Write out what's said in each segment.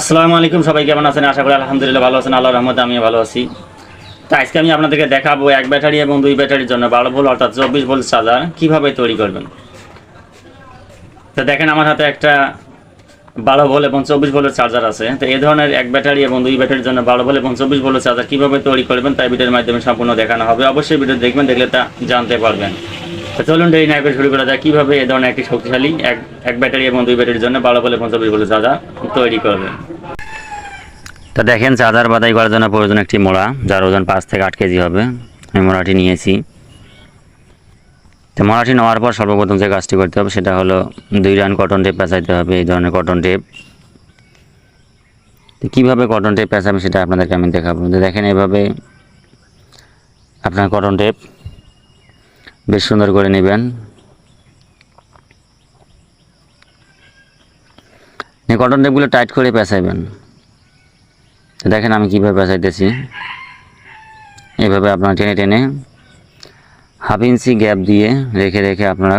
আসসালামু আলাইকুম সবাই, কেমন আছেন? আশা করি আলহামদুলিল্লাহ ভালো আছেন। আল্লাহর রহমতে আমি ভালো আছি। তো আজকে আমি আপনাদেরকে দেখাবো এক ব্যাটারি এবং দুই ব্যাটারির জন্য বারো ভোল্ট অর্থাৎ চব্বিশ ভোল্ট চার্জার কীভাবে তৈরি করবেন। তো দেখেন আমার হাতে একটা বারো ভোল্ট এবং চব্বিশ ভোল্টের চার্জার আছে। তো এই ধরনের এক ব্যাটারি এবং দুই ব্যাটারির জন্য বারো ভোল্ট এবং চব্বিশ ভোল্টের চার্জার কীভাবে তৈরি করবেন, তাই ভিডিওর মাধ্যমে সম্পূর্ণ দেখানো হবে। অবশ্যই ভিডিও দেখবেন, দেখলে তা জানতে পারবেন। চলুন দেরি না করে শুরু করা যায় কীভাবে এই ধরনের একটি শক্তিশালী এক এক ব্যাটারি এবং দুই ব্যাটারির জন্য বারো ভোল্ট এবং চব্বিশ ভোল্টের তৈরি করবে? তো দেখেন, চার্জার বাদাই করার জন্য প্রয়োজন একটি মোড়া, যার ওজন পাঁচ থেকে আট কেজি হবে। আমি মোড়াটি নিয়েছি। তো মোড়াটি নেওয়ার পর সর্বপ্রথম যে কাজটি করতে হবে, সেটা হলো দুই রান কটন টেপ পেঁচাইতে হবে, এই ধরনের কটন টেপ তো কীভাবে কটন টেপ পেঁচাবেন সেটা আপনাদেরকে আমি দেখাবো। তো দেখেন, এভাবে আপনার কটন টেপ বেশ সুন্দর করে নেবেন। নিয়ে কটন টেপগুলো টাইট করে পেঁচাইবেন। দেখেন আমি কীভাবে পেঁচাইতেছি। এভাবে আপনারা টেনে টেনে হাফ ইঞ্চি গ্যাপ দিয়ে রেখে রেখে আপনারা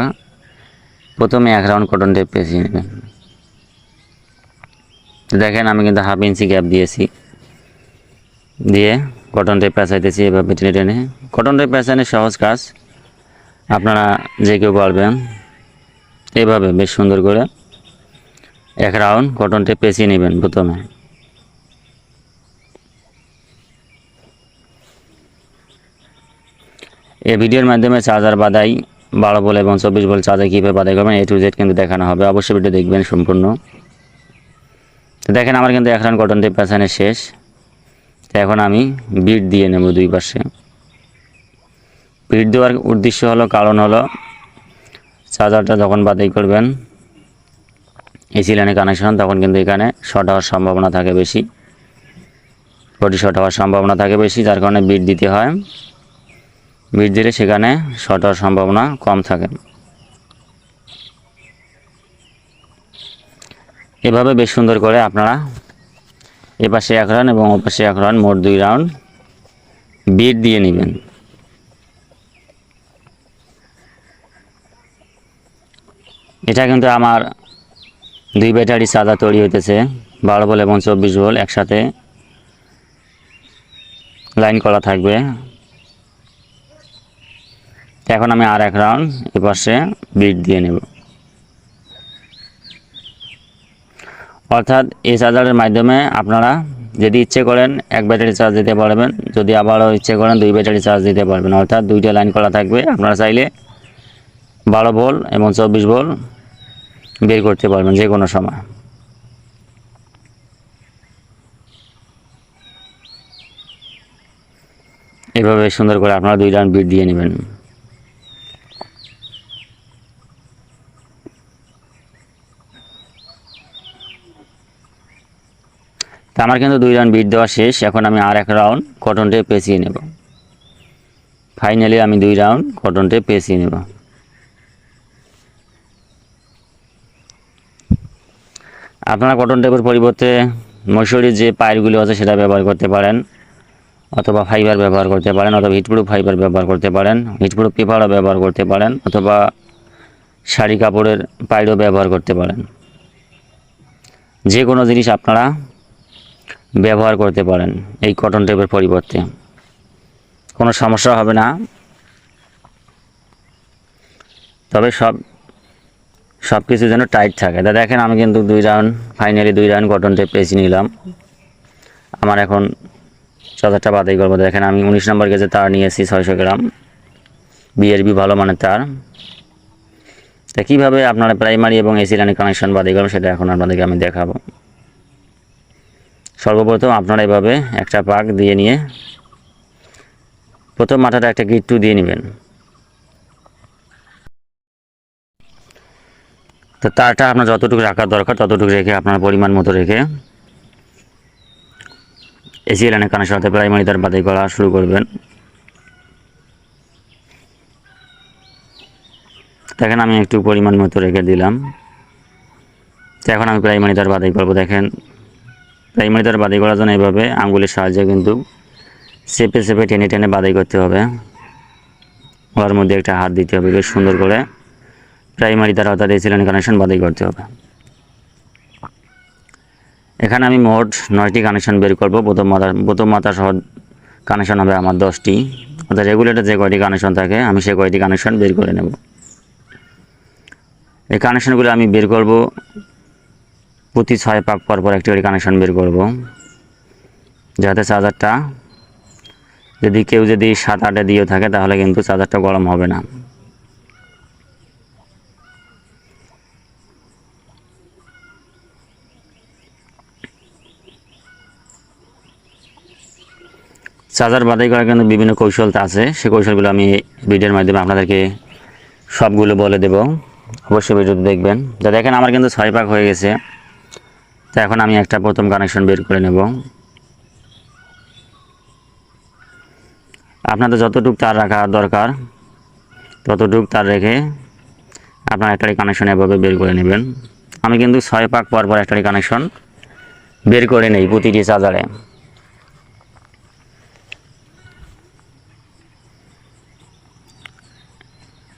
প্রথমে এক রাউন্ড কটন টেপ পেঁচিয়ে নেবেন। দেখেন আমি কিন্তু হাফ ইঞ্চি গ্যাপ দিয়েছি। দিয়ে কটন টেপ পেঁচাইতেছি এভাবে টেনে টেনে। কটন টেপ পেঁচানোর সহজ কাজ আপনারা যে কেউ পারবেন এভাবে বেশ সুন্দর করে এক রাউন্ড কটন টেপ পেঁচিয়ে নেবেন প্রথমে। এই ভিডিওর মাধ্যমে চার্জার বাদাই বারো বল এবং চব্বিশ বল চার্জার কীভাবে বাদাই করবেন, এ টু জেড কিন্তু দেখানো হবে। অবশ্যই ভিডিও দেখবেন সম্পূর্ণ। তো দেখেন, আমার কিন্তু এক রান কটন টেপ পেছানো শেষ। তো এখন আমি বিট দিয়ে নেব দুই পাশে। বিট দেওয়ার উদ্দেশ্য হলো, কারণ হলো চার্জারটা যখন বাতিল করবেন, এসি লাইনে কানেকশন তখন কিন্তু এখানে শর্ট হওয়ার সম্ভাবনা থাকে বেশি। বডি শর্ট হওয়ার সম্ভাবনা থাকে বেশি, যার কারণে বিট দিতে হয়। বিট দিলে সেখানে শর্ট হওয়ার সম্ভাবনা কম থাকে। এভাবে বেশ সুন্দর করে আপনারা এপাশে এক রান এবং ওপাশে এক রান মোট দুই রাউন্ড বিট দিয়ে নেবেন। এটা কিন্তু আমার দুই ব্যাটারি চার্জার তৈরি হইতেছে, বারো বল এবং চব্বিশ বল একসাথে লাইন করা থাকবে। এখন আমি আর এক রাউন্ড এপাশে বিট দিয়ে নেব। অর্থাৎ এই চার্জারের মাধ্যমে আপনারা যদি ইচ্ছে করেন এক ব্যাটারি চার্জ দিতে পারবেন, যদি আবারও ইচ্ছে করেন দুই ব্যাটারি চার্জ দিতে পারবেন। অর্থাৎ দুইটা লাইন করা থাকবে। আপনারা চাইলে বারো ভোল্ট এবং চব্বিশ ভোল্ট বের করতে পারবেন যে কোনো সময়। এভাবে সুন্দর করে আপনারা দুই রাউন্ড বিট দিয়ে নেবেন। তা আমার কিন্তু দুই রাউন্ড বিট দেওয়া শেষ, এখন আমি আর এক রাউন্ড কটন টেপ পেঁচিয়ে নেব। ফাইনালি আমি দুই রাউন্ড কটন টেপ পেঁচিয়ে নেব। আপনারা কটন টেপের পরিবর্তে মশুরির যে পায়েরগুলো আছে সেটা ব্যবহার করতে পারেন, অথবা ফাইবার ব্যবহার করতে পারেন, অথবা হিটপ্রুফ ফাইবার ব্যবহার করতে পারেন হিটপ্রুফ পেপারও ব্যবহার করতে পারেন, অথবা শাড়ি কাপড়ের পাইরও ব্যবহার করতে পারেন। যে কোনো জিনিস আপনারা ব্যবহার করতে পারেন এই কটন টেপের পরিবর্তে। কোনো সমস্যা হবে না। তবে সব সব কিছু যেন টাইট থাকে। তা দেখেন, আমি কিন্তু দুই রাউন্ড ফাইনালি দুই রাউন্ড কটন টেপ পেয়েছি, নিলাম। আমার এখন চার্জারটা বাদাই করব দেখেন, আমি উনিশ নম্বর গেজে তার নিয়েছি ছয়শো গ্রাম। বিআরবি ভালো মানের তার। তা কীভাবে আপনারা প্রাইমারি এবং এসি লাইনের কানেকশন বাদাই করবেন সেটা এখন আপনাদেরকে আমি দেখাবো। সর্বপ্রথম আপনারা এভাবে একটা পাক দিয়ে নিয়ে, প্রথম মাথাটা একটা গিট্টু দিয়ে নেবেন। তো তারটা আপনার যতটুকু রাখার দরকার, ততটুকু রেখে আপনার পরিমাণ মতো রেখে এসি লাইনের কানেকশন সাথে প্রাইমারি তার বাদাই করা শুরু করবেন। দেখেন আমি একটু পরিমাণ মতো রেখে দিলাম। তো এখন আমি প্রাইমারি তার বাদাই করব, দেখেন। প্রাইমারি তার বাদাই করার জন্য এইভাবে আঙ্গুলের সাহায্যে কিন্তু চেপে চেপে টেনে টেনে বাদাই করতে হবে। ওর মধ্যে একটা হাত দিতে হবে, বেশ সুন্দর করে। প্রাইমারি তার অর্থাৎ এসি লাইন কানেকশন বাদাই করতে হবে। এখানে আমি মোট নয়টি কানেকশন বের করব। প্রথম মাথা প্রথম মাথা সহ কানেকশন হবে আমার দশটি। অর্থাৎ রেগুলেটর যে কয়টি কানেকশন থাকে, আমি সে কয়টি কানেকশন বের করে নেব। এই কানেকশনগুলো আমি বের করব। প্রতি ছয় পাক পর পর একটি করে কানেকশন বের করব। যাতে চার্জারটা যদি কেউ যদি সাত আটে দিয়ে থাকে, তাহলে কিন্তু চার্জারটা গরম হবে না। চার্জার বাদাই করার কিন্তু বিভিন্ন কৌশলতা আছে। সেই কৌশলগুলো আমি ভিডিওর মাধ্যমে আপনাদেরকে সবগুলো বলে দেব। অবশ্যই ভিডিওতে দেখবেন। যা দেখেন, আমার কিন্তু ছয় পাক হয়ে গেছে। তো এখন আমি একটা প্রথম কানেকশন বের করে নেব। আপনাদের যতটুকু তার রাখা দরকার, ততটুক তার রেখে আপনার একটা কানেকশন এভাবে বের করে নেবেন। আমি কিন্তু ছয় পাক পর পর একটা কানেকশন বের করে নেই প্রতিটি চার্জারে।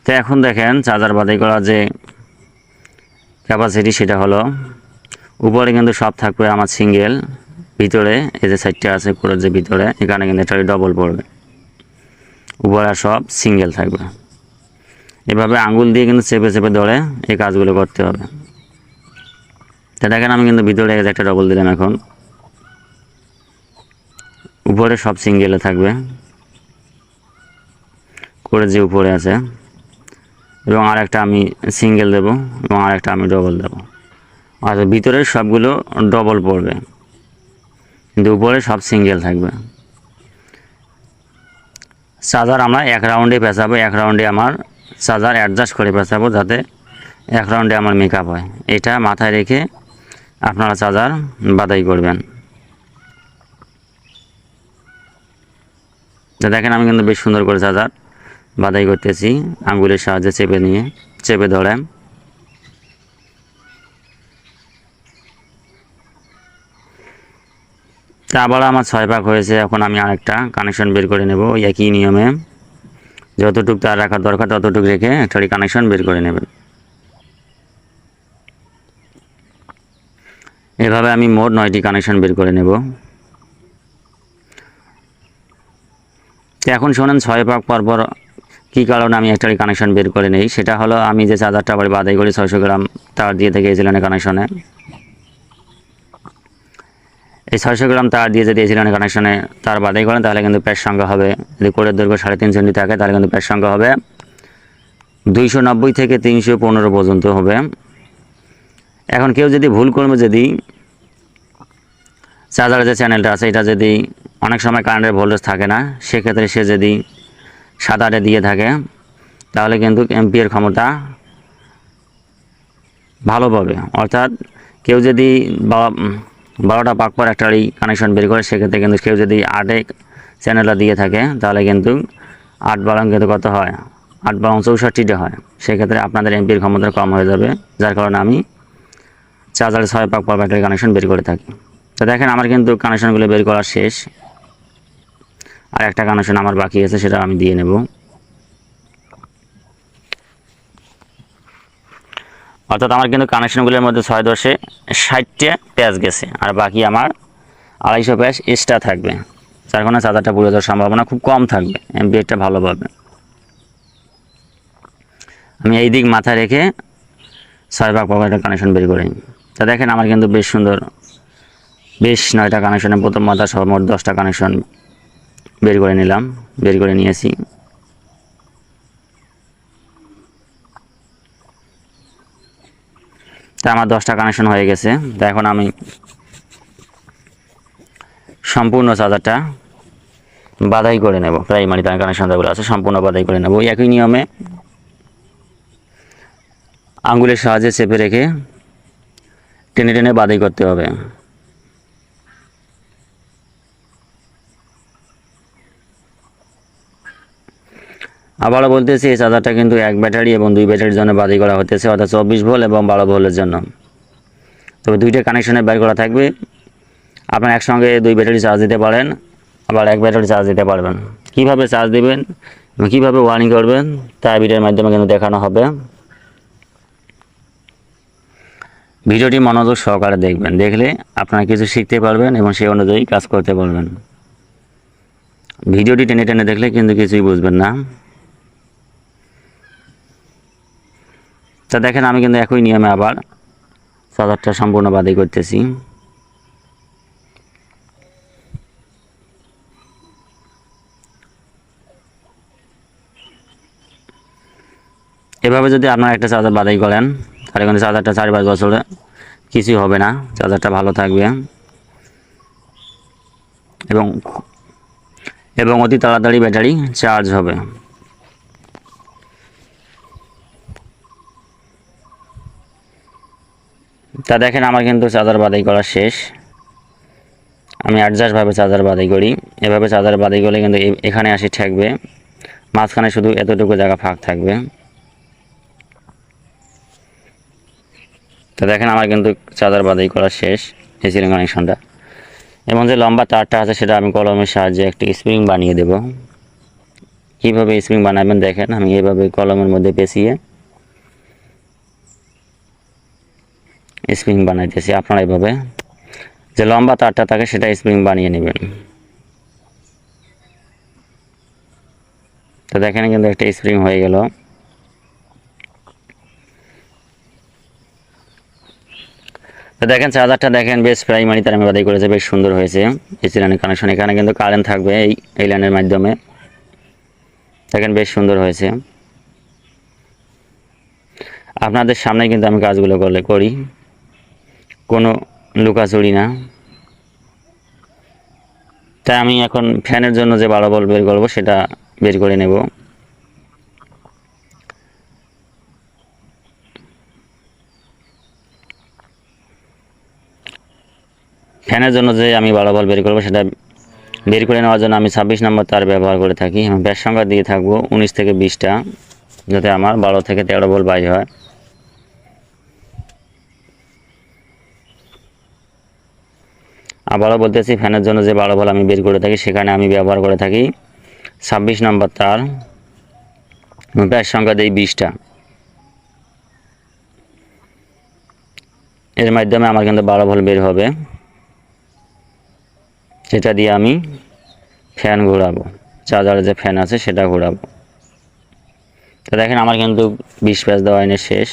তো এখন দেখেন চার্জার বাদাই করা যে ক্যাপাসিটি সেটা হলো, উপরে কিন্তু সব থাকবে আমার সিঙ্গেল ভিতরে এই যে সাইডটা আছে কোরের যে ভিতরে, এখানে কিন্তু এটা ডবল পড়বে। উপরে সব সিঙ্গেল থাকবে। এভাবে আঙ্গুল দিয়ে কিন্তু চেপে চেপে ধরে এই কাজগুলো করতে হবে। তা দেখেন আমি কিন্তু ভিতরে একটা ডবল দিলাম এখন। উপরে সব সিঙ্গেলে থাকবে। করে যে উপরে আছে। এবং আরেকটা আমি সিঙ্গেল দেব এবং আরেকটা আমি ডবল দেব। আর ভিতরে সবগুলো ডবল পড়বে। কিন্তু উপরে সব সিঙ্গেল থাকবে। চার্জার আমরা এক রাউন্ডে পেঁচাবো, এক রাউন্ডে আমার চার্জার অ্যাডজাস্ট করে পেঁচাবো যাতে এক রাউন্ডে আমার মেকআপ হয়। এটা মাথায় রেখে আপনারা চার্জার বাদাই করবেন। তো দেখেন আমি কিন্তু বেশ সুন্দর করে চার্জার বাদাই করতেছি, আঙ্গুলের সাহায্যে চেপে নিয়ে, চেপে ধরে তা আবার আমার ছয় পাক হয়েছে, এখন আমি আরেকটা কানেকশন বের করে নেব ওই একই নিয়মে। যতটুক তার রাখার দরকার ততটুক রেখে একটা কানেকশন বের করে নেবেন। এভাবে আমি মোট নয়টি কানেকশন বের করে নেব। এখন শোনেন, ছয় পাক পর পর কী কারণে আমি একটা কানেকশন বের করে নেই? সেটা হলো আমি যে চার্জারটা আবার বাদাই করি ছয়শো গ্রাম, তার দিয়ে থেকে এসিলেন কানেকশনে এই ছয়শো গ্রাম তার দিয়ে যদি এসিলেন কানেকশনে তার বাদাই করেন, তাহলে কিন্তু প্যাস সংখ্যা হবে যদি কোরের দৈর্ঘ্য সাড়ে তিন সেন্টি থাকে তাহলে কিন্তু প্যাস সংখ্যা হবে দুইশো নব্বই থেকে তিনশো পনেরো পর্যন্ত হবে। এখন কেউ যদি ভুল করবে যদি চার্জারের যে চ্যানেলটা আছে, এটা যদি অনেক সময় কারেন্টের ভোল্টেজ থাকে না, সেক্ষেত্রে সে যদি সাত আটে দিয়ে থাকে, তাহলে কিন্তু এমপিএর ক্ষমতা ভালো পাবে। অর্থাৎ কেউ যদি বারোটা পাক পর একটা কানেকশন বের করে, সেক্ষেত্রে কিন্তু কেউ যদি আটে চ্যানেলটা দিয়ে থাকে, তাহলে কিন্তু আট বারং কিন্তু কত হয়? আট বারং চৌষট্টিটা হয়। সেক্ষেত্রে আপনাদের এমপির ক্ষমতা কম হয়ে যাবে, যার কারণে আমি চার্জার ছয় পাক পর ব্যাটারি কানেকশন বের করে থাকি। তো দেখেন, আমার কিন্তু কানেকশনগুলো বের করা শেষ। আর একটা কানেকশন আমার বাকি আছে, সেটা আমি দিয়ে নেব। অর্থাৎ আমার কিন্তু কানেকশনগুলোর মধ্যে ছয় দশে ষাটটা প্যাচ গেছে, আর বাকি আমার আড়াইশো প্যাচ এক্সট্রা থাকবে। যার কারণে চার্জারটা পুড়ে যাওয়ার সম্ভাবনা খুব কম থাকবে এমপিএরটা ভালো পাবে। আমি এই দিক মাথায় রেখে ছয় ভাগ পকেটের কানেকশন বের করি তা দেখেন আমার কিন্তু বেশ সুন্দর, বেশ নয়টা কানেকশনে প্রথম মাথা সহ মোট দশটা কানেকশন বের করে নিলাম, বের করে নিয়েছি তা আমার দশটা কানেকশন হয়ে গেছে। তা এখন আমি সম্পূর্ণ চার্জারটা বাধাই করে নেব। প্রাইমারি তার কানেকশন যেগুলো আছে, সম্পূর্ণ বাধাই করে নেব। একই নিয়মে আঙ্গুলের সাহায্যে চেপে রেখে টেনে টেনে বাদাই করতে হবে। আবারও বলতেছি, এই চার্জারটা কিন্তু এক ব্যাটারি এবং দুই ব্যাটারির জন্য বাদি করা হতেছে অর্থাৎ চব্বিশ ভোল এবং বারো ভোলের জন্য। তবে দুইটা কানেকশনে বের করা থাকবে। আপনার একসঙ্গে দুই ব্যাটারি চার্জ দিতে পারেন, আবার এক ব্যাটারি চার্জ দিতে পারবেন। কীভাবে চার্জ দিবেন এবং কীভাবে ওয়ারিং করবেন, তা ভিডিওর মাধ্যমে কিন্তু দেখানো হবে। ভিডিওটি মনোযোগ সহকারে দেখবেন, দেখলে আপনারা কিছু শিখতে পারবেন এবং সেই অনুযায়ী কাজ করতে পারবেন। ভিডিওটি টেনে টেনে দেখলে কিন্তু কিছুই বুঝবেন না। তা দেখেন, আমি কিন্তু একই নিয়মে আবার চার্জারটা সম্পূর্ণ বাদি করতেছি। এভাবে যদি আপনারা একটা চার্জার বাদাই করেন, তাহলে কিন্তু চার্জারটা চার পাঁচ বছরে কিছুই হবে না, চার্জারটা ভালো থাকবে। এবং এবং অতি তাড়াতাড়ি ব্যাটারি চার্জ হবে। তা দেখেন, আমার কিন্তু চার্জার বাদাই করা শেষ। আমি অ্যাডজাস্টভাবে চার্জার বাদাই করি। এভাবে চার্জার বাদাই করলে কিন্তু এখানে আসি ঠেকবে। মাঝখানে শুধু এতটুকু জায়গা ফাঁক থাকবে। তো দেখেন, আমার কিন্তু চার্জার বাদাই করা শেষ এই সিলিং কানেকশনটা এবং যে লম্বা তারটা আছে, সেটা আমি কলমের সাহায্যে একটি স্প্রিং বানিয়ে দেব। কীভাবে স্প্রিং বানাবেন দেখেন, আমি এভাবে কলমের মধ্যে পেঁচিয়ে স্প্রিং বানাইতেছি, আপনারা এভাবে যে লম্বা তারটা থাকে সেটা স্প্রিং বানিয়ে নেবেন। তো দেখেন কিন্তু একটা স্প্রিং হয়ে গেল। তো দেখেন চার্জারটা দেখেন বেশ প্রাইমারি তার আমি বাদাই করেছে, বেশ সুন্দর হয়েছে। এসি লাইনের কানেকশন এখানে কিন্তু কারেন্ট থাকবে এই এই লাইনের মাধ্যমে। দেখেন বেশ সুন্দর হয়েছে। আপনাদের সামনে কিন্তু আমি কাজগুলো করলে করি। কোনো লুকাচুরি না। তাই আমি এখন ফ্যানের জন্য যে বারো বল বের করব, সেটা বের করে নেব। ফ্যানের জন্য যে আমি বারো বল বের করব, সেটা বের করে নেওয়ার জন্য আমি ছাব্বিশ নম্বর তার ব্যবহার করে থাকি। আমি ব্যাস সংখ্যা দিয়ে থাকব উনিশ থেকে বিশটা, যাতে আমার বারো থেকে তেরো বল বাইর হয়। আবারও বলতেছি, ফ্যানের জন্য যে বারো বল আমি বের করে থাকি, সেখানে আমি ব্যবহার করে থাকি। ছাব্বিশ নম্বর তার। ব্যাস, সংখ্যা দিই বিশটা। এর মাধ্যমে আমার কিন্তু বারো ভোল্ট বের হবে। সেটা দিয়ে আমি ফ্যান ঘোরাবো। চার্জারের যে ফ্যান আছে, সেটা ঘোরাবো। তো দেখেন, আমার কিন্তু বিশ প্যাচ দেওয়া এনে শেষ।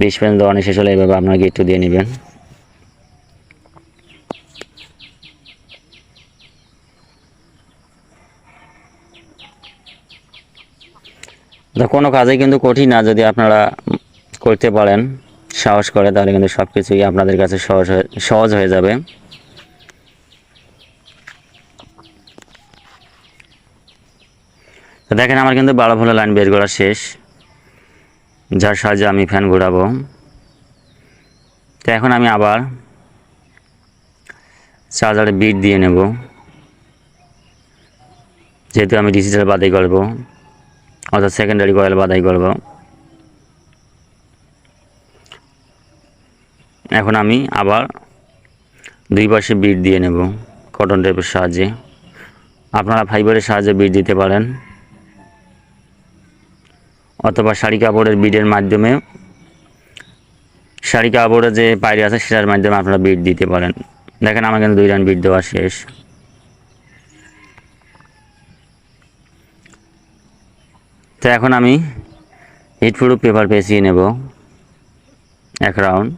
বিশ প্যাচ দেওয়া এনে শেষ হলে এইভাবে আপনারা গেটটু দিয়ে নেবেন। কোনো কাজে কিন্তু কঠিন না যদি আপনারা করতে পারেন, সাহস করে, তাহলে কিন্তু সব কিছুই আপনাদের কাছে সহজ হয়ে সহজ হয়ে যাবে। দেখেন আমার কিন্তু বারো ভোলা লাইন বের করা শেষ। যার সাহায্যে আমি ফ্যান ঘোরাবো। তো এখন আমি আবার চার্জারে বিট দিয়ে নেব। যেহেতু আমি ডিজিটাল বাদাই করব অর্থাৎ সেকেন্ডারি কয়েল বাদাই করব। এখন আমি আবার দুই পাশে বিট দিয়ে নেব কটন টেপের সাহায্যে। আপনারা ফাইবারের সাহায্যে বিট দিতে পারেন। অথবা শাড়ি কাপড়ের বিটের মাধ্যমে, শাড়ি কাপড়ের যে পায়রি আছে সেটার মাধ্যমে আপনারা বিট দিতে পারেন। দেখেন আমার কিন্তু দুই রান বিট দেওয়া শেষ। তো এখন আমি হিটপ্রুফ পেপার পেঁচিয়ে নেব এক রাউন্ড।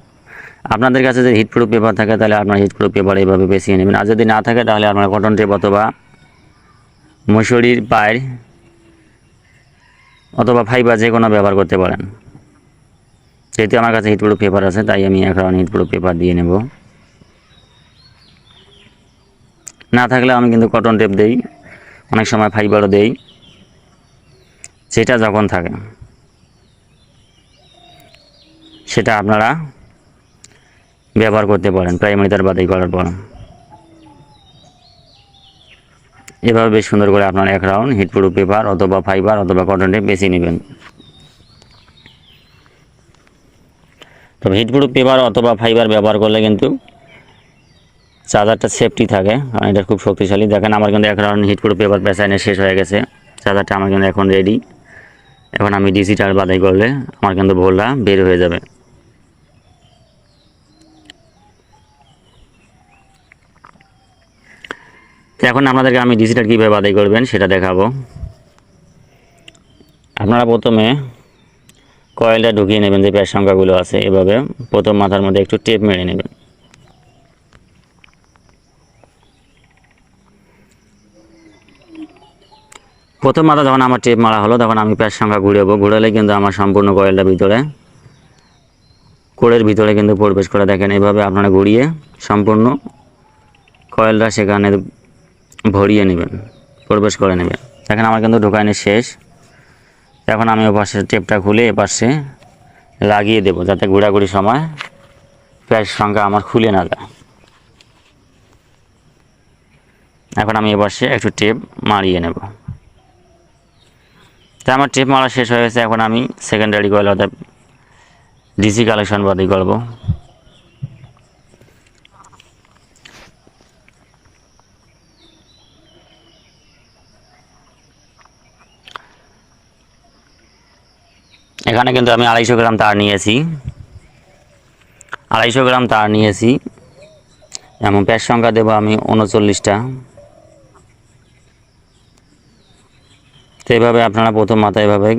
আপনাদের কাছে যদি হিটপ্রুফ পেপার থাকে তাহলে আপনারা হিটপ্রুফ পেপার এইভাবে পেঁচিয়ে নেবেন। আর যদি না থাকে তাহলে আপনারা কটন টেপ অথবা মশুরির পায়ের অথবা ফাইবার যে কোনো ব্যবহার করতে পারেন। যেহেতু আমার কাছে হিটপ্রুফ পেপার আছে, তাই আমি এক রাউন্ড হিটপ্রুফ পেপার দিয়ে নেব। না থাকলে আমি কিন্তু কটন টেপ দেই, অনেক সময় ফাইবারও দেই। যেটা যখন থাকে, সেটা আপনারা ব্যবহার করতে পারেন প্রাইমারি তার বাদাই করার পর। এভাবে বেশ সুন্দর করে আপনারা এক রাউন্ড হিটপ্রুফ পেপার অথবা ফাইবার অথবা কটন টেপ বেছে নেবেন। তবে হিটপ্রুফ পেপার অথবা ফাইবার ব্যবহার করলে কিন্তু চার্জারটা সেফটি থাকে, কারণ এটা খুব শক্তিশালী। দেখেন, আমার কিন্তু এক রাউন্ড হিটপ্রুফ পেপার পেঁচাইনে শেষ হয়ে গেছে, চার্জারটা আমার কিন্তু এখন রেডি এখন আমি ডিজিটাল বাদাই করলে আমার কিন্তু ভোলটা বের হয়ে যাবে। এখন আপনাদেরকে আমি ডিজিটাল কীভাবে বাদাই করবেন সেটা দেখাবো। আপনারা প্রথমে কয়েলটা ঢুকিয়ে নেবেন যে প্যার সংখ্যাগুলো আছে, এভাবে প্রথম মাথার মধ্যে একটু টেপ মেরে নেবেন। প্রথম মাথা যখন আমার টেপ মারা হলো, তখন আমি প্যার সংখ্যা ঘুরাবো ঘুরালে কিন্তু আমার সম্পূর্ণ কয়েলটা ভিতরে, কোড়ের ভিতরে কিন্তু প্রবেশ করে দেখেন। এভাবে আপনারা ঘুরিয়ে সম্পূর্ণ কয়েলটা সেখানে ভরিয়ে নেবেন, প্রবেশ করে নেবেন। দেখেন আমার কিন্তু ঢোকানি শেষ। এখন আমি ওপাশে টেপটা খুলে এপাশে লাগিয়ে দেবো, যাতে ঘোরাঘুরি সময় প্যাচ সংখ্যা আমার খুলে না যায়। এখন আমি এপাশে একটু টেপ মারিয়ে নেব। তা আমার টেপ মারা শেষ হয়ে গেছে, এখন আমি সেকেন্ডারি কয়েল অর্থাৎ ডিসি কালেকশন বাদি করব এখানে কিন্তু আমি আড়াইশো গ্রাম তার নিয়েছি। আড়াইশো গ্রাম তার নিয়েছি। এমন প্যাচ সংখ্যা দেবো আমি উনচল্লিশটা। তো এইভাবে আপনারা প্রথম মাথায় এভাবে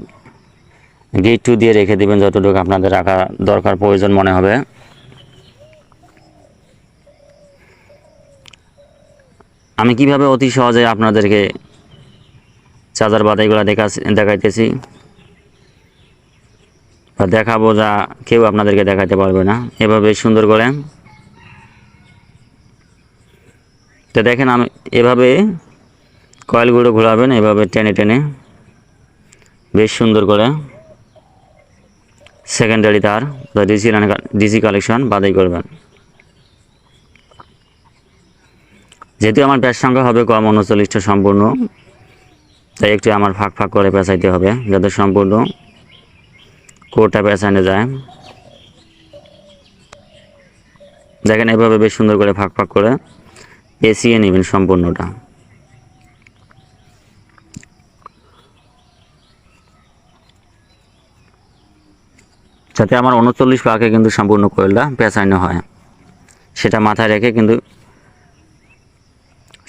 গেট টু দিয়ে রেখে দেবেন যতটুকু আপনাদের রাখা দরকার, প্রয়োজন মনে হবে। আমি কীভাবে অতি সহজে আপনাদেরকে চার্জার বাদাইগুলো দেখা দেখাইতেছি? বা দেখাবো যা কেউ আপনাদেরকে দেখাতে পারবে না। এভাবে সুন্দর করে। তো দেখেন আমি এভাবে কয়েলগুলো ঘোরাবেন, এভাবে টেনে টেনে। বেশ সুন্দর করে সেকেন্ডারি তার ডিসি ডিসি কালেকশন বাদাই করবেন। যেহেতু আমার ব্যাস সংখ্যা হবে কম, উনচল্লিশটা সম্পূর্ণ, তাই একটু আমার ফাঁক ফাঁক করে পেঁচাইতে হবে, যাতে সম্পূর্ণ কোটা পেঁচানো যায়। দেখেন এভাবে বেশ সুন্দর করে ফাঁক ফাঁক করে পেঁচিয়ে নেবেন সম্পূর্ণটা। যাতে আমার উনচল্লিশ পাকে কিন্তু সম্পূর্ণ কোয়েলটা পেঁচানো হয়। সেটা মাথায় রেখে কিন্তু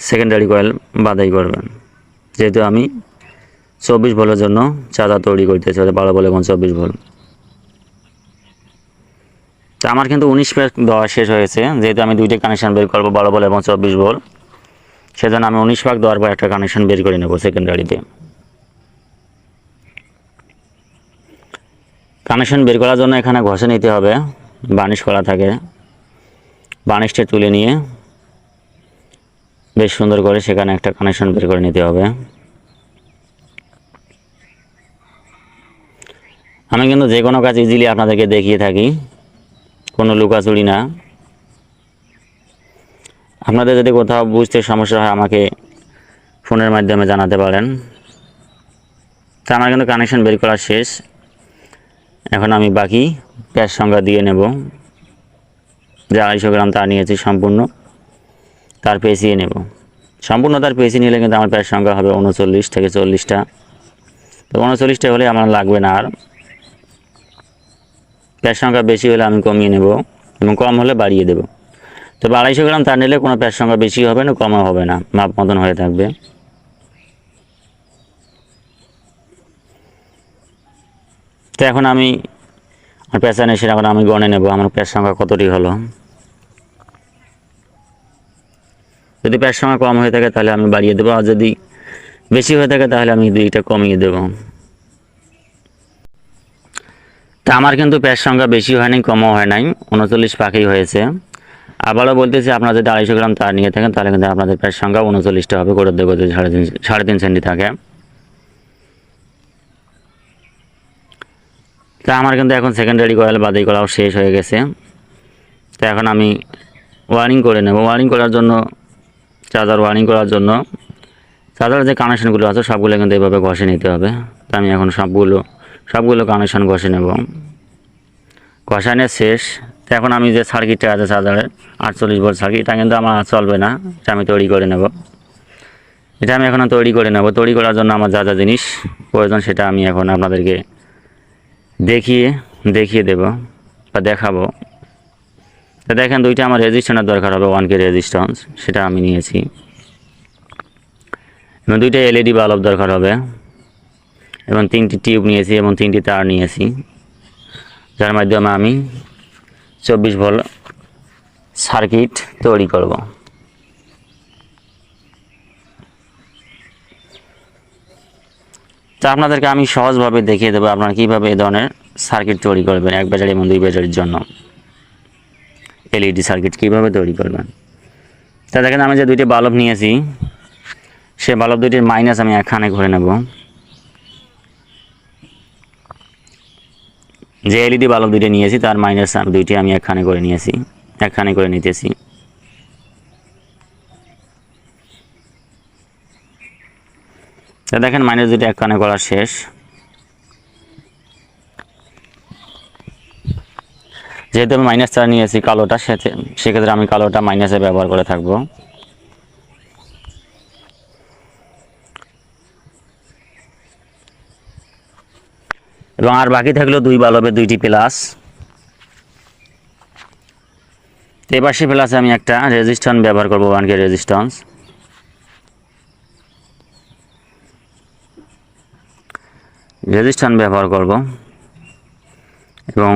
সেকেন্ডারি কয়েল বাদাই করবেন। যেহেতু আমি চব্বিশ ভোলের জন্য চাঁদা তৈরি করতেছি, অর্থাৎ বারো বলে এবং চব্বিশ ভোল। তো আমার কিন্তু উনিশ প্যাক দেওয়া শেষ হয়েছে। যেহেতু আমি দুইটা কানেকশান বের করব, বারো বল এবং চব্বিশ ভোল, সেজন্য আমি উনিশ পাক দেওয়ার পর একটা কানেকশান বের করে নেব সেকেন্ডারিতে কানেকশন বের করার জন্য এখানে ঘষে নিতে হবে। বার্নিশ করা থাকে। বার্নিশটা তুলে নিয়ে বেশ সুন্দর করে সেখানে একটা কানেকশন বের করে নিতে হবে। আমি কিন্তু যে কোনো কাজ ইজিলি আপনাদেরকে দেখিয়ে থাকি। কোনো লুকাচুরি না। আপনাদের যদি কোথাও বুঝতে সমস্যা হয় আমাকে ফোনের মাধ্যমে জানাতে পারেন। তা আমার কিন্তু কানেকশন বের করা শেষ। এখন আমি বাকি প্যাঁচ সংখ্যা দিয়ে নেব। যে আড়াইশো গ্রাম তার নিয়েছি সম্পূর্ণ। তার পেঁচিয়ে নেব। সম্পূর্ণ তার পেঁচিয়ে নিলে কিন্তু আমার প্যাঁচ সংখ্যা হবে উনচল্লিশ থেকে চল্লিশটা। তো উনচল্লিশটা হলে আমার লাগবে না আর। প্যাঁচ সংখ্যা বেশি হলে আমি কমিয়ে নেব এবং কম হলে বাড়িয়ে দেব। তবে আড়াইশো গ্রাম তার নিলে কোনো প্যাঁচ সংখ্যা বেশি হবে না, কমও হবে না। মাপ মতন হয়ে থাকবে। তো এখন আমি, আমার পেশা এসে এখন আমি গণে নেব, আমার পেশ সংখ্যা কতটি হলো? যদি পেশ সংখ্যা কম হয়ে থাকে তাহলে আমি বাড়িয়ে দেবো, আর যদি বেশি হয়ে থাকে তাহলে আমি দুইটা কমিয়ে দেব। তা আমার কিন্তু পেশ সংখ্যা বেশি হয় নাই কমও হয় নাই, উনচল্লিশ পাখি হয়েছে। আবারও বলতেছি, আপনারা যদি আড়াইশো গ্রাম তার নিয়ে থাকেন, তাহলে কিন্তু আপনাদের পেশ সংখ্যা উনচল্লিশটা হবে করে দেবো যদি সাড়ে তিন সাড়ে তিন সেন্টি থাকে। তা আমার কিন্তু এখন সেকেন্ডারি কয়েল বাদাই করাও শেষ হয়ে গেছে। তো এখন আমি ওয়ারিং করে নেব। ওয়ারিং করার জন্য, চার্জার ওয়ারিং করার জন্য চার্জার যে কানেকশানগুলো আছে, সবগুলো কিন্তু এভাবে ঘষে নিতে হবে। তো আমি এখন সবগুলো সবগুলো কানেকশান ঘষে নেব। ঘষানো শেষ। তো এখন আমি যে সার্কিটটা আছে চার্জারের, আটচল্লিশ ভোল্ট সার্কিট এটা কিন্তু আমার চলবে না। এটা আমি তৈরি করে নেব। এটা আমি এখন তৈরি করে নেব। তৈরি করার জন্য আমার যা যা জিনিস প্রয়োজন, সেটা আমি এখন আপনাদেরকে দেখিয়ে দেখিয়ে দেব বা দেখাবো। তো দেখেন, দুইটা আমার রেজিস্ট্যান্সের দরকার হবে ওয়ান কে রেজিস্ট্যান্স সেটা আমি নিয়েছি। এবং দুইটা এলইডি বাল্ব দরকার হবে, এবং তিনটি টিউব নিয়েছি, এবং তিনটি তার নিয়েছি। যার মাধ্যমে আমি চব্বিশ ভোল্ট সার্কিট তৈরি করব। তা আপনাদেরকে আমি সহজভাবে দেখিয়ে দেবো আপনারা কীভাবে এই ধরনের সার্কিট তৈরি করবেন, এক ব্যাটারি এবং দুই ব্যাটারির জন্য। এলইডি সার্কিট কীভাবে তৈরি করবেন? তা দেখেন, আমি যে দুইটি বাল্ব নিয়েছি, সে বাল্ব দুইটির মাইনাস আমি একখানে করে নেব। যে এলইডি বাল্ব দুইটি নিয়েছি, তার মাইনাস দুইটি আমি একখানে করে নিয়েছি, একখানে করে নিতেছি। তা দেখেন মাইনাস দুটি এক কানে করা শেষ। যেহেতু আমি মাইনাস চার নিয়েছি কালোটা সেক্ষেত্রে আমি কালোটা মাইনাসে ব্যবহার করে থাকব। এবং আর বাকি থাকল দুই বালবের দুইটি প্লাস এবার সে প্লাসে আমি একটা রেজিস্ট্যান্স ব্যবহার করব ওয়ানকে রেজিস্ট্যান্স রেজিস্ট্যান্স ব্যবহার করব। এবং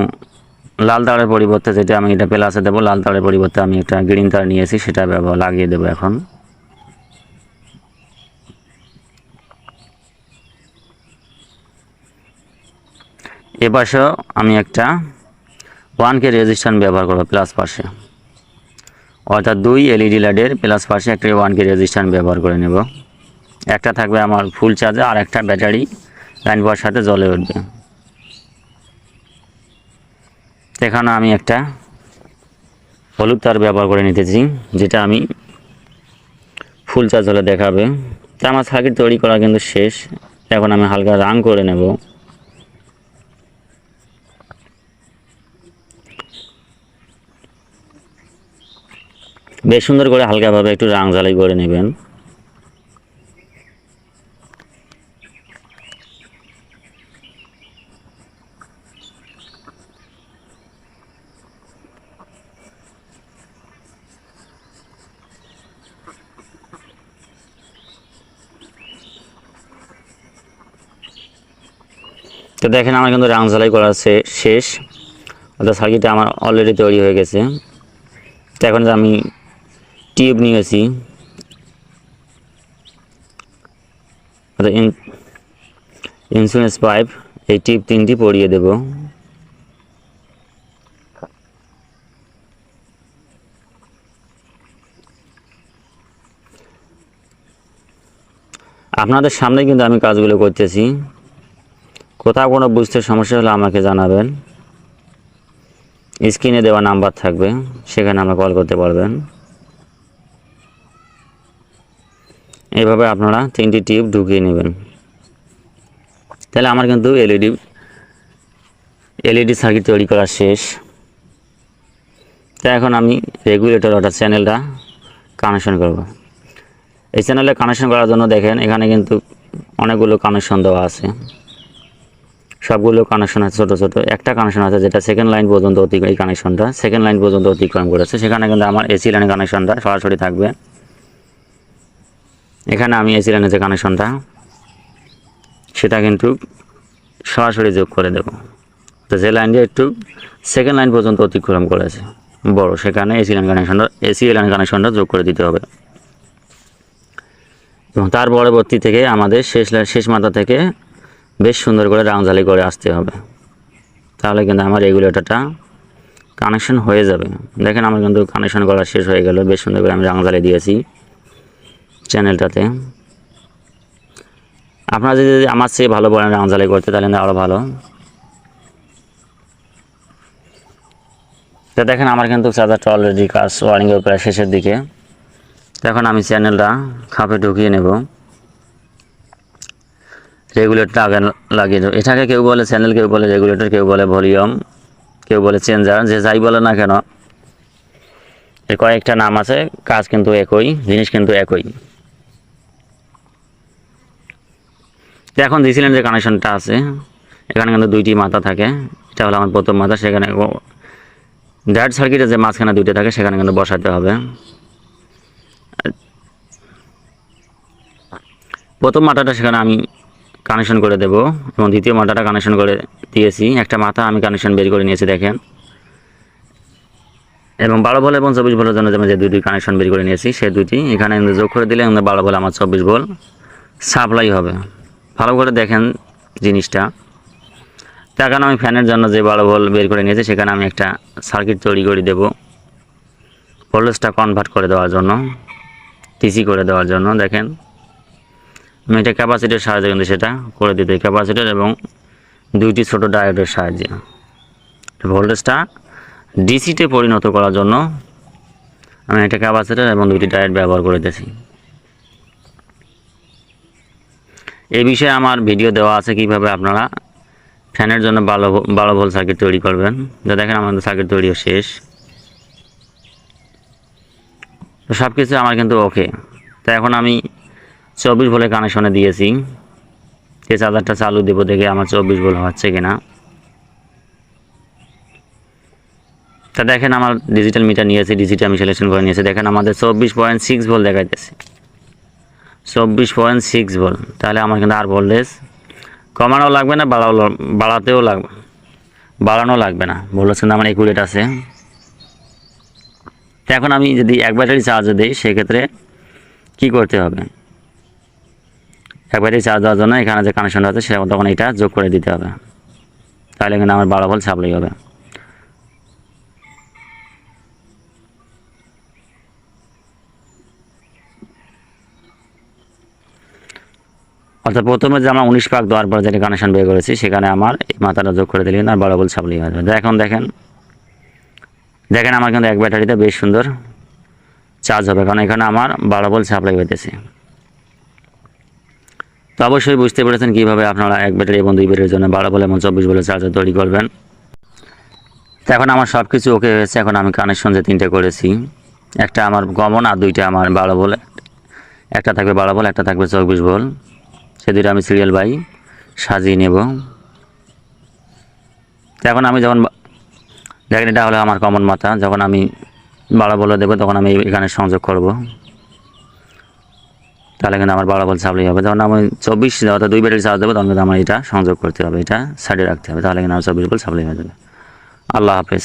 লাল তারের পরিবর্তে যেটা আমি এটা প্লাসে দেবো, লাল তারের পরিবর্তে আমি একটা গ্রিন তার নিয়েছি সেটা ব্যবহার লাগিয়ে দেবো এখন। এ পাশেও আমি একটা ওয়ান কে রেজিস্ট্যান্স ব্যবহার করব প্লাস পাশে। অর্থাৎ দুই এলইডি লাইটের প্লাস পাশে একটা ওয়ান কে রেজিস্ট্যান্স ব্যবহার করে নেব। একটা থাকবে আমার ফুল চার্জে আর একটা ব্যাটারি লাইন পাওয়ার সাথে জলে উঠবে। এখানে আমি একটা হলুদ তার ব্যবহার করে নিতেছি, যেটা আমি ফুল চার্জ হলে দেখাবে। তা আমার সার্কিট তৈরি করা কিন্তু শেষ। এখন আমি হালকা রাং করে নেব। বেশ সুন্দর করে হালকাভাবে একটু রাং জ্বালাই করে নেবেন। তো দেখেন, আমার কিন্তু রাং ঝালাই করা শেষ। অর্থাৎ সার্কিটটা আমার অলরেডি তৈরি হয়ে গেছে। তো এখন আমি টিউব নিয়েছি। অর্থাৎ ইন- ইন্স্যুরেন্স পাইপ এই টিউব তিনটি পরিয়ে দেব। আপনাদের সামনে কিন্তু আমি কাজগুলো করতেছি। কোথাও কোনো বুঝতে সমস্যা হলে আমাকে জানাবেন। স্ক্রিনে দেওয়া নাম্বার থাকবে, সেখানে আমরা কল করতে পারবেন। এভাবে আপনারা তিনটি টিউব ঢুকিয়ে নেবেন। তাহলে আমার কিন্তু এলইডি এলইডি সার্কিট তৈরি করা শেষ। তো এখন আমি রেগুলেটর অর্থাৎ চ্যানেলটা কানেকশন করব। এই চ্যানেলে কানেকশন করার জন্য দেখেন, এখানে কিন্তু অনেকগুলো কানেকশন দেওয়া আছে। সবগুলো কানেকশন আছে, ছোটো ছোটো। একটা কানেকশন আছে যেটা সেকেন্ড লাইন পর্যন্ত অতি এই কানেকশনটা সেকেন্ড লাইন পর্যন্ত অতিক্রম করেছে। সেখানে কিন্তু আমার এসি লাইন কানেকশনটা সরাসরি থাকবে। এখানে আমি এসি লাইনের যে কানেকশনটা সেটা কিন্তু সরাসরি যোগ করে দেব। তো যে লাইনটা একটু সেকেন্ড লাইন পর্যন্ত অতিক্রম করেছে, বড়, সেখানে এসি লাইন কানেকশনটা এসি লাইন কানেকশনটা যোগ করে দিতে হবে। এবং তার পরবর্তী থেকে আমাদের শেষ শেষ মাথা থেকে বেশ সুন্দর করে রাংজালি করে আসতে হবে। তাহলে কিন্তু আমার রেগুলেটরটা কানেকশন হয়ে যাবে। দেখেন আমার কিন্তু কানেকশন করা শেষ হয়ে গেল। বেশ সুন্দর করে আমি রাংজালি দিয়েছি চ্যানেলটাতে আপনারা যদি আমার চেয়ে ভালো বলেন রাংজালি করতে, তাহলে আরও ভালো। তো দেখেন আমার কিন্তু চার্জারটা অলরেডি কাজ ওয়ারিংয়ের প্রায় শেষের দিকে। এখন আমি চ্যানেলটা খাপে ঢুকিয়ে নেব। রেগুলেটর আগে লাগিয়ে দেবো। এটাকে কেউ বলে চ্যানেল কেউ বলে রেগুলেটর কেউ বলে ভলিউম কেউ বলে চেঞ্জার যে যাই বলে না কেন এর কয়েকটা নাম আছে, কাজ কিন্তু একই, জিনিস কিন্তু একই। এখন দিয়েছিলেন যে কানেকশনটা আছে, এখানে কিন্তু দুইটি মাথা থাকে, এটা হলো আমার প্রথম মাথা, সেখানে ড্যাড সার্কিটে যে মাঝখানে দুইটা থাকে, সেখানে কিন্তু বসাতে হবে। প্রথম মাথাটা সেখানে আমি কানেকশন করে দেব এবং দ্বিতীয় মাথাটা কানেকশন করে দিয়েছি। একটা মাথা আমি কানেকশন বের করে নিয়েছি, দেখেন। এবং বারো বল এবং চব্বিশ বলের জন্য যে দুইটি কানেকশন বের করে নিয়েছি, সেই দুইটি এখানে যোগ করে দিলে কিন্তু বারো বল আমার চব্বিশ বল সাপ্লাই হবে। ভালো করে দেখেন জিনিসটা। তার এখন আমি ফ্যানের জন্য যে বারো বল বের করে নিয়েছি, সেখানে আমি একটা সার্কিট তৈরি করে দেব। ভোল্টেজটা কনভার্ট করে দেওয়ার জন্য টিসি করে দেওয়ার জন্য, দেখেন। এটা ক্যাপাসিটির সাহায্যে কিন্তু সেটা করে দিতে ক্যাপাসিটার এবং দুইটি ছোট ডায়োডের সাহায্যে। ভোল্টেজটা ডিসিতে পরিণত করার জন্য আমি একটা ক্যাপাসিটার এবং দুইটি ডায়োড ব্যবহার করে দিয়েছি। এই বিষয়ে আমার ভিডিও দেওয়া আছে কীভাবে আপনারা ফ্যানের জন্য বারো বারো ভোল্ট সার্কিট তৈরি করবেন। যা দেখেন আমাদের সার্কিট তৈরিও শেষ। তো সব কিছু আমার কিন্তু ওকে তো এখন আমি চব্বিশ ভোল্টের কানেকশনে দিয়েছি। যে চার্জারটা চালু দেবো দেখে আমার চব্বিশ ভোল্ট হচ্ছে কিনা। তা দেখেন আমার ডিজিটাল মিটার নিয়েছি ডিজিটাল আমি সিলেকশন করে নিয়েছি। দেখেন আমাদের চব্বিশ পয়েন্ট সিক্স ভোল্ট দেখাইতেছে। চব্বিশ পয়েন্ট সিক্স ভোল্ট তাহলে আমার কিন্তু আর ভোল্টেজ কমানো লাগবে না, বাড়াও বাড়াতেও লাগবে, বাড়ানো লাগবে না। ভোল্টেজ কিন্তু আমার একুরেট আছে। এখন আমি যদি এক ব্যাটারি চার্জ দিই, সেক্ষেত্রে কী করতে হবে? এক ব্যাটারি চার্জ দেওয়ার জন্য এখানে যে কানেকশনটা আছে, সেটা তখন এটা যোগ করে দিতে হবে। তাহলে কিন্তু আমার বারো ভোল্ট সাপ্লাই হবে। অর্থাৎ প্রথমে যে আমরা উনিশ পাক দেওয়ার পর যেটা কানেকশন বের করেছি, সেখানে আমার এই মাথাটা যোগ করে দিলে আর বড় বল সাপ্লাই যাবে এখন দেখেন দেখেন আমার কিন্তু এক ব্যাটারিতে বেশ সুন্দর চার্জ হবে, কারণ এখানে আমার বারো বল সাপ্লাই হইতেছে। তো অবশ্যই বুঝতে পেরেছেন কীভাবে আপনারা এক ব্যাটারি এবং দুই ব্যাটারির জন্য বারো বল এবং চব্বিশ বলে চার্জার তৈরি করবেন। তো এখন আমার সব কিছু ওকে হয়েছে, এখন আমি কানেকশন যে তিনটে করেছি। একটা আমার কমন আর দুইটা আমার বারো বল। একটা থাকবে বারো বল, একটা থাকবে চব্বিশ বল। সে দুইটা আমি সিরিয়াল বাই, সাজিয়ে নেব। তো এখন আমি যখন দেখেন এটা হলো আমার কমন মাথা, যখন আমি বারো বলে দেবো তখন আমি এখানে সংযোগ করব। তাহলে কিন্তু আমার বারো বল সাপ্লাই হবে। যখন আমি চব্বিশ অর্থাৎ দুই ব্যাটারি চার্জ দেবো, তখন কিন্তু আমার এটা সংযোগ করতে হবে, এটা সাইডে রাখতে হবে। তাহলে কিন্তু আমার চব্বিশ বল সাপ্লাই হয়ে যাবে। আল্লাহ হাফেজ।